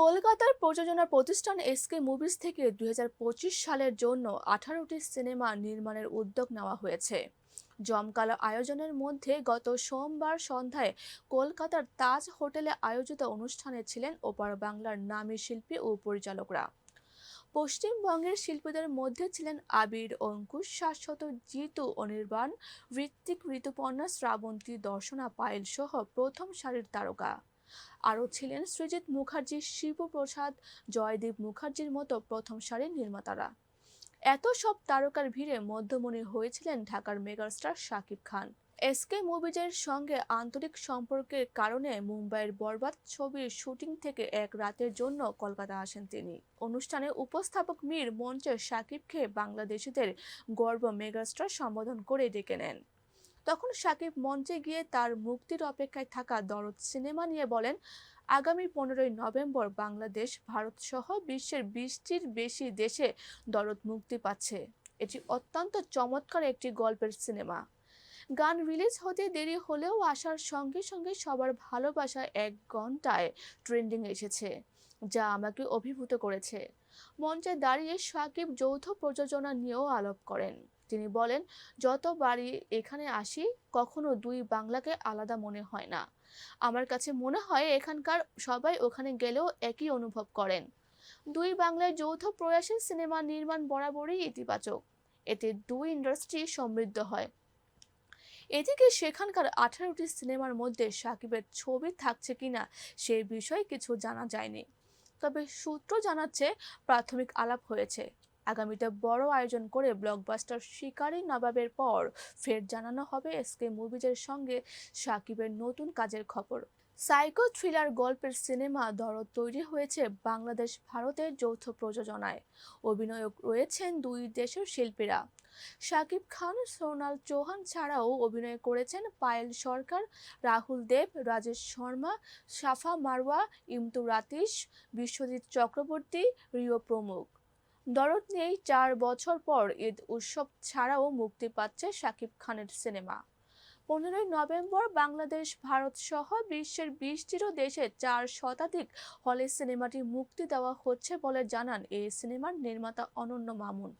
কলকাতার প্রযোজনা প্রতিষ্ঠান এসকে মুভিজ থেকে দু হাজার পঁচিশ সালের জন্য আঠারোটি সিনেমা নির্মাণের উদ্যোগ নেওয়া হয়েছে। জমকালো আয়োজনের মধ্যে গত সোমবার সন্ধ্যায় কলকাতার তাজ হোটেলে আয়োজিত অনুষ্ঠানে ছিলেন ওপার বাংলার নামী শিল্পী ও পরিচালকরা। পশ্চিমবঙ্গের শিল্পীদের মধ্যে ছিলেন আবির, অঙ্কুশ, শাশ্বত, জিতু, অনির্বাণ ঋত্বিক ঋতুপর্ণা, শ্রাবন্তী, দর্শনা পায়েল সহ প্রথম সারির তারকা। আরও ছিলেন সৃজিত মুখার্জি, শিবপ্রসাদ, জয়দীপ মুখার্জির মতো প্রথম সারির নির্মাতারা। এত সব তারকার ভিড়ে মধ্যমণি হয়েছিলেন ঢাকার মেগাস্টার শাকিব খান। এসকে মুভিজের সঙ্গে আন্তরিক সম্পর্কের কারণে মুম্বাইয়ের বরবাদ ছবির শুটিং থেকে এক রাতের জন্য কলকাতা আসেন তিনি। অনুষ্ঠানে উপস্থাপক মীর মঞ্চে শাকিবকে বাংলাদেশিদের গর্ব মেগাস্টার সম্বোধন করে ডেকে নেন। তখন সাকিব মঞ্চে গিয়ে তার মুক্তির অপেক্ষায় থাকা দরদ সিনেমা নিয়ে বলেন, আগামী পনেরোই নভেম্বর বাংলাদেশ, ভারত সহ বিশ্বের বিশটির বেশি দেশে দরদ মুক্তি পাচ্ছে। এটি অত্যন্ত চমৎকার একটি গল্পের সিনেমা। গান রিলিজ হতে দেরি হলেও আসার সঙ্গে সঙ্গে সবার ভালোবাসা এক ঘন্টায় ট্রেন্ডিং এসেছে, যা আমাকে অভিভূত করেছে। মঞ্চে দাঁড়িয়ে সাকিব যৌথ প্রযোজনা নিয়েও আলাপ করেন। তিনি বলেন যতবারই এখানে আসি, কখনো দুই বাংলাকে আলাদা মনে হয় না। আমার কাছে মনে হয় এখানকার সবাই ওখানে গেলেও একই অনুভব করেন। দুই বাংলায় যৌথ প্রয়াসে সিনেমা নির্মাণ বরাবরই ইতিবাচক। এতে দুই ইন্ডাস্ট্রি সমৃদ্ধ হয়। এদিকে সেখানকার আঠারোটি সিনেমার মধ্যে সাকিবের ছবি থাকছে কিনা সে বিষয়ে কিছু জানা যায়নি। তবে সূত্র জানাচ্ছে, প্রাথমিক আলাপ হয়েছে। আগামীতে বড় আয়োজন করে ব্লকবাস্টার শিকারী নবাবের পর ফের জানানো হবে এসকে মুভিজের সঙ্গে সাকিবের নতুন কাজের খবর। সাইকো থ্রিলার গল্পের সিনেমা দরদ তৈরি হয়েছে বাংলাদেশ ভারতের যৌথ প্রযোজনায়। অভিনয়ক রয়েছেন দুই দেশের শিল্পীরা। শাকিব খান, সোনাল চৌহান ছাড়াও অভিনয় করেছেন পায়েল সরকার, রাহুল দেব, রাজেশ শর্মা, সাফা মারওয়া, ইমতু রাতিশ, বিশ্বজিৎ চক্রবর্তী, রিও প্রমুখ। দরদ নেই চার বছর পর ঈদ উৎসব ছাড়াও মুক্তি পাচ্ছে শাকিব খানের সিনেমা। পনেরোই নভেম্বর বাংলাদেশ, ভারত সহ বিশ্বের বিশটিরও দেশে চার শতাধিক হলে সিনেমাটি মুক্তি দেওয়া হচ্ছে বলে জানান এই সিনেমার নির্মাতা অনন্য মামুন।